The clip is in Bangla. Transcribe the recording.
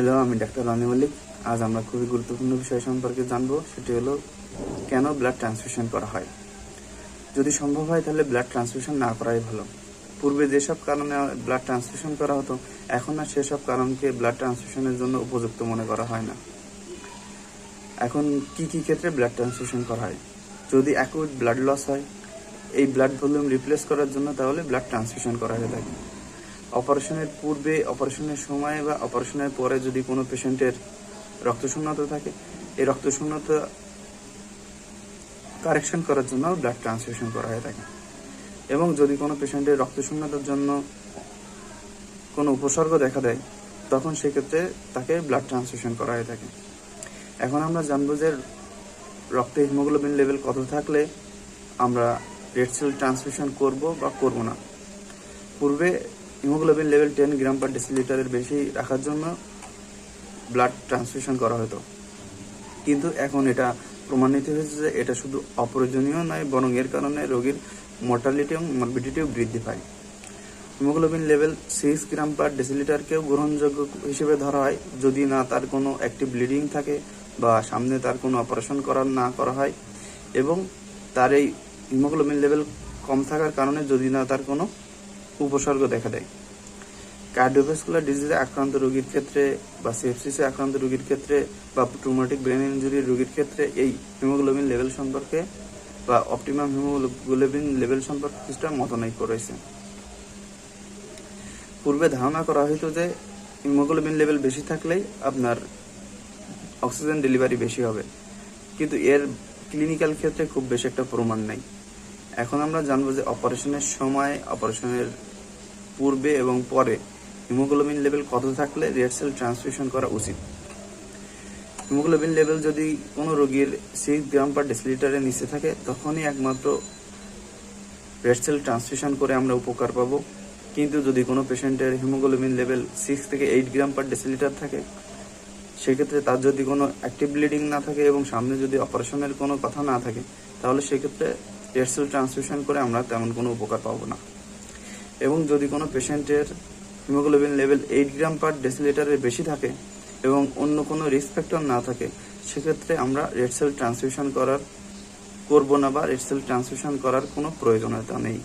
হ্যালো, আমি ডাক্তার রানি মল্লিক। আজ আমরা খুবই গুরুত্বপূর্ণ বিষয় সম্পর্কে জানব, সেটি হলো কেন ব্লাড ট্রান্সফিউশন করা হয়? যদি সম্ভব হয়, তাহলে ব্লাড ট্রান্সফিউশন না করাই ভালো। পূর্বে যেসব কারণে ব্লাড ট্রান্সফিউশন করা হতো, এখন আর সেসব কারণকে ব্লাড ট্রান্সফিউশনের জন্য উপযুক্ত মনে করা হয় না। এখন কি কি ক্ষেত্রে ব্লাড ট্রান্সফিউশন করা হয়? যদি অ্যাকুইট ব্লাড লস হয়, এই ব্লাড ভলিউম রিপ্লেস করার জন্য তাহলে ব্লাড ট্রান্সফিউশন করা হয়ে থাকে। অপারেশনের পূর্বে, অপারেশনের সময় বা অপারেশনের পরে যদি কোনো পেশেন্টের রক্তশূন্যতা থাকে, এই রক্তশূন্যতা কারেকশন করার জন্য ব্লাড ট্রান্সফিউশন করা হয়ে থাকে। এবং যদি কোনো পেশেন্টের রক্তশূন্যতার জন্য কোনো উপসর্গ দেখা দেয়, তখন সেক্ষেত্রে তাকে ব্লাড ট্রান্সফিউশন করা হয়ে থাকে। এখন আমরা জানব যে রক্তে হিমোগ্লোবিন লেভেল কত থাকলে আমরা রেড সেল ট্রান্সফিউশন করব বা করব না। পূর্বে haemoglobin level ten gram per ডেসিলিটারের বেশি রাখার জন্য ব্লাড ট্রান্সফিউশন করা হতো। কিন্তু এখন এটা প্রমাণিত হয়েছে যে এটা শুধু অপ্রয়োজনীয় নয়, বরং এর কারণে রোগীর মর্টালিটি এবং মরবিডিটিও বৃদ্ধি পায়। Haemoglobin level six gram per ডেসিলিটারকেও গ্রহণযোগ্য হিসেবে ধরা হয়। যদি না তার কোনো অ্যাক্টিভ ব্লিডিং থাকে বা সামনে তার কোনো অপারেশন করার না করা হয় এবং তার এই হিমোগ্লোবিন লেভেল কম থাকার কারণে যদি না তার কোনো উপসর্গ দেখা দেয়। কার্ডিওভাস্কুলার ডিজিজে আক্রান্ত রোগীর ক্ষেত্রে বা সেপসিসে আক্রান্ত রোগীর ক্ষেত্রে বা ট্রুমাটিক ব্রেন ইঞ্জুরির রোগীর ক্ষেত্রে এই হিমোগ্লোবিন লেভেল সম্পর্কে বা অপটিমাম হিমোগ্লোবিন লেভেল সম্পর্কে কিছুটা মতনৈক্য রয়েছে। পূর্বে ধারণা করা হতো যে হিমোগ্লোবিন লেভেল বেশি থাকলেই আপনার অক্সিজেন ডেলিভারি বেশি হবে। কিন্তু এর ক্লিনিক্যাল ক্ষেত্রে খুব বেশি একটা প্রমাণ নেই। এখন আমরা জানব যে অপারেশনের সময়, অপারেশনের পূর্বে এবং পরে হিমোগ্লোবিন লেভেল কত থাকলে রেড সেল ট্রান্সফিউশন করা উচিত। হিমোগ্লোবিন লেভেল যদি কোনো রোগীর সিক্স গ্রাম পার ডেসিলিটারের নিচে থাকে, তখনই একমাত্র রেড সেল ট্রান্সফিউশন করে আমরা উপকার পাবো। কিন্তু যদি কোনো পেশেন্টের হিমোগ্লোবিন লেভেল সিক্স থেকে এইট গ্রাম পার ডেসিলিটার থাকে, সেক্ষেত্রে তার যদি কোনো অ্যাক্টিভ ব্লিডিং না থাকে এবং সামনে যদি অপারেশনের কোনো কথা না থাকে, তাহলে সেক্ষেত্রে রেড সেল ট্রান্সফিউশন করে আমরা তেমন কোনো উপকার পাবো না। এবং যদি কোনো পেশেন্টের haemoglobin level eight gram per ডেসিলিটারের বেশি থাকে এবং অন্য কোনো রিস্ক ফ্যাক্টর না থাকে, সেক্ষেত্রে আমরা রেড সেল করার করব না বা রেড সেল করার কোনো প্রয়োজনীয়তা নেই।